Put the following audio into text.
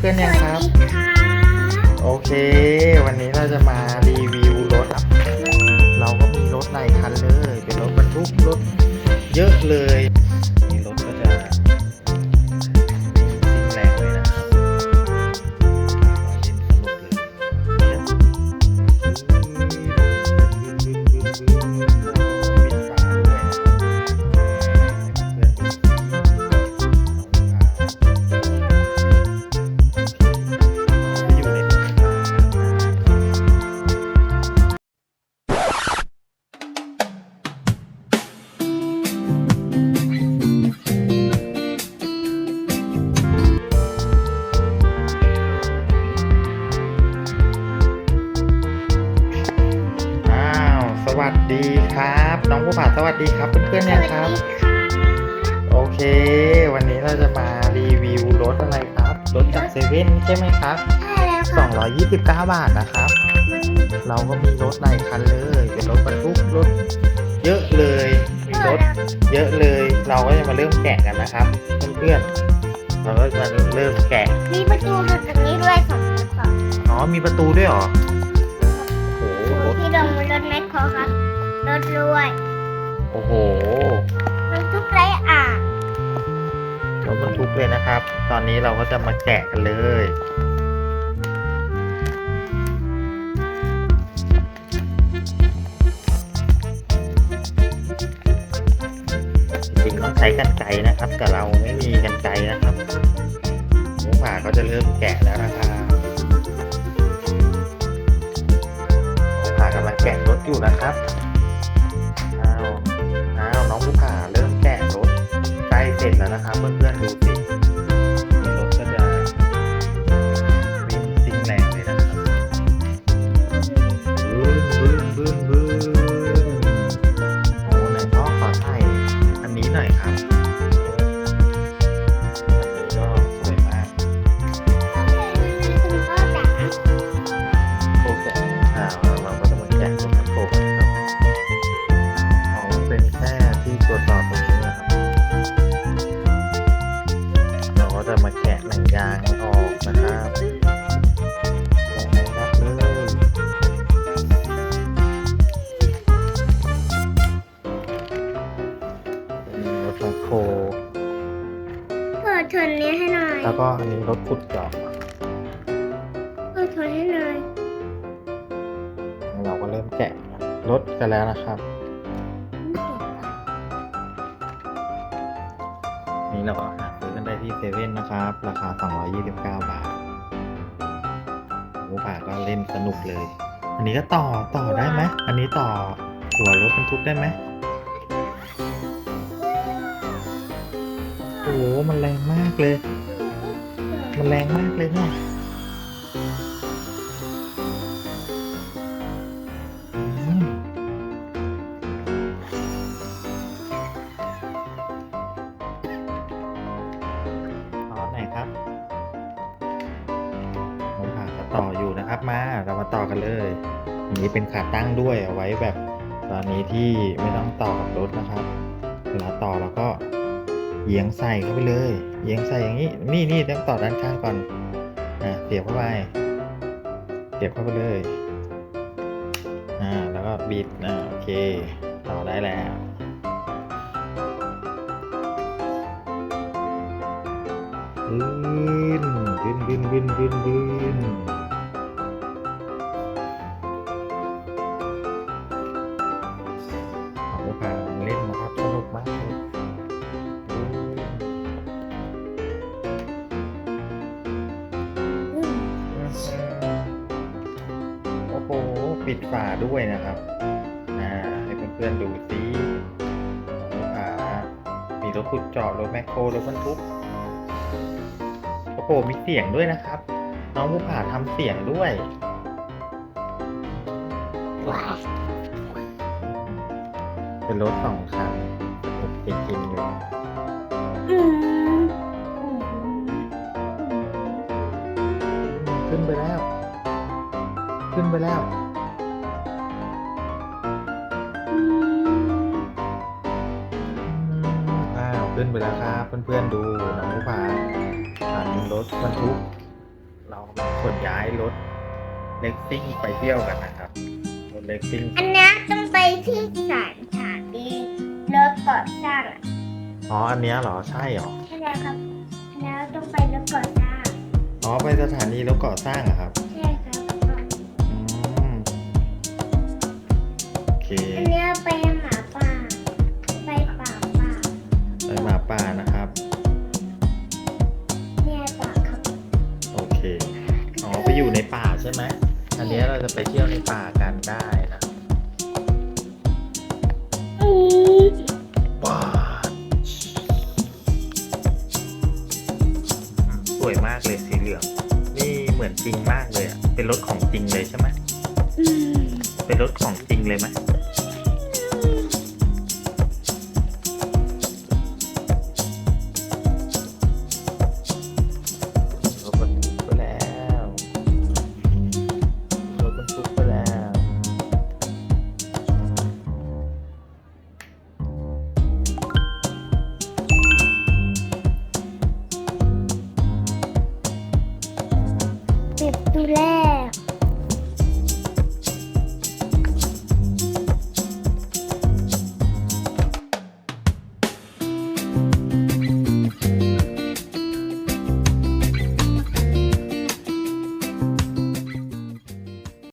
เพื่อนๆยังครับสวัสดีค่ะโอเค วันนี้เราจะมารีวิวรถครับ เราก็มีรถหลายคันเลย เป็นรถบรรทุกรถเยอะเลย วัสดีครับ น้องผู้ผ่าสวัสดีครับ เพื่อนๆเนี่ยครับสวัสดีค่ะโอเค วันนี้เราจะมารีวิวรถอะไรครับ รถจากเซเว่นใช่ไหมครับใช่แล้วค่ะ229บาทนะครับมันเราก็มีรถหลายคันเลย เป็นรถบรรทุกรถเยอะเลยมีรถเยอะเลย เราก็จะมาเริ่มแกะกันนะครับ เพื่อนๆ เราก็จะเริ่มแกะ มีประตูอยู่ตรงนี้ด้วยสองฝั่งอ๋อ มีประตูด้วยเหรอโอ้โหรถที่ ลงบนรถแมคโครครับรถรวยโอ้โห รถทุกไรอ่างรถบรรทุกเลยนะครับ ตอนนี้เราก็จะมาแกะกันเลย จริงๆต้องใช้กันไกรนะครับ แต่เราไม่มีกันไกรนะครับหมูป่าก็จะเริ่มแกะแล้วนะครับ แกะรถอยู่นะครับอ้าวอ้าวน้องผู้ผ่าเริ่มแกะรถใกล้เสร็จแล้วนะครับเพื่อนๆ จะมาแกะหนังยางออกนะครับแกะให้รัดเลยเป็นรถแมคโครเปิดชนนี้ให้หน่อย แล้วก็อันนี้รถขุดเจาะเปิดชนให้หน่อย เราก็เริ่มแกะรถกันแล้วนะครับ นี่เราก็หาซื้อกันได้ ที่เซเว่นนะครับ ราคา 229 บาทหมูป่าก็เล่นสนุกเลย อันนี้ก็ต่อต่อได้ไหมอันนี้ต่อหัวรถบรรทุกได้ไหมโอ้โหมันแรงมากเลย มันแรงมากเลยเนี่ย ต่ออยู่นะครับมาเรามาต่อกันเลยอันนี้เป็นขาตั้งด้วยเอาไว้แบบตอนนี้ที่ไม่ต้องต่อกับรถนะครับ เวลาต่อเราก็เอียงใส่เข้าไปเลยเอียงใส่อย่างนี้นี่นี่ต้องต่อด้านข้างก่อนอ่าเสียบเข้าไปเสียบเข้าไปเลยอ่าแล้วก็บิดอ่าโอเค ต่อได้แล้วบึ้นบึ้นบึ้นบึ้นบึ้นบึ้น ปิดฝาด้วยนะครับอ่าให้เพื่อนๆดูสิฝามีรถขุดเจาะรถแมคโครรถบรรทุกโอ้โหมีเสียงด้วยนะครับ น้องผู้ผ่าทำเสียงด้วยเป็นรถสองคันสนุกจริงๆอยู่อืมขึ้นไปแล้ว ขึ้นไปแล้ว ขึ้นไปแล้วครับ เพื่อนๆดูน้องผู้ผ่าผ่านรถบรรทุก เรากำลังขนย้ายรถเล็กซิ่งไปเที่ยวกันนะครับรถเล็กซิ่งอันนี้ต้องไปที่สถานสถานีรถก่อสร้างอะอ๋ออันเนี้ยเหรอใช่เหรอใช่แล้วครับอันนี้ต้องไปรถก่อสร้างอ๋อไปสถานีรถก่อสร้างอะครับใช่ครับอืมโอเคอันนี้ไปหมาป่ ช่ไหมอันเนี้ยเราจะไปเที่ยวในป่ากันได้นะอืมว้าวอืมสวยมากเลยสีเหลือง นี่เหมือนจริงมากเลยอะเป็นรถของจริงเลยใช่ไหมอืมเป็นรถของจริงเลยไหม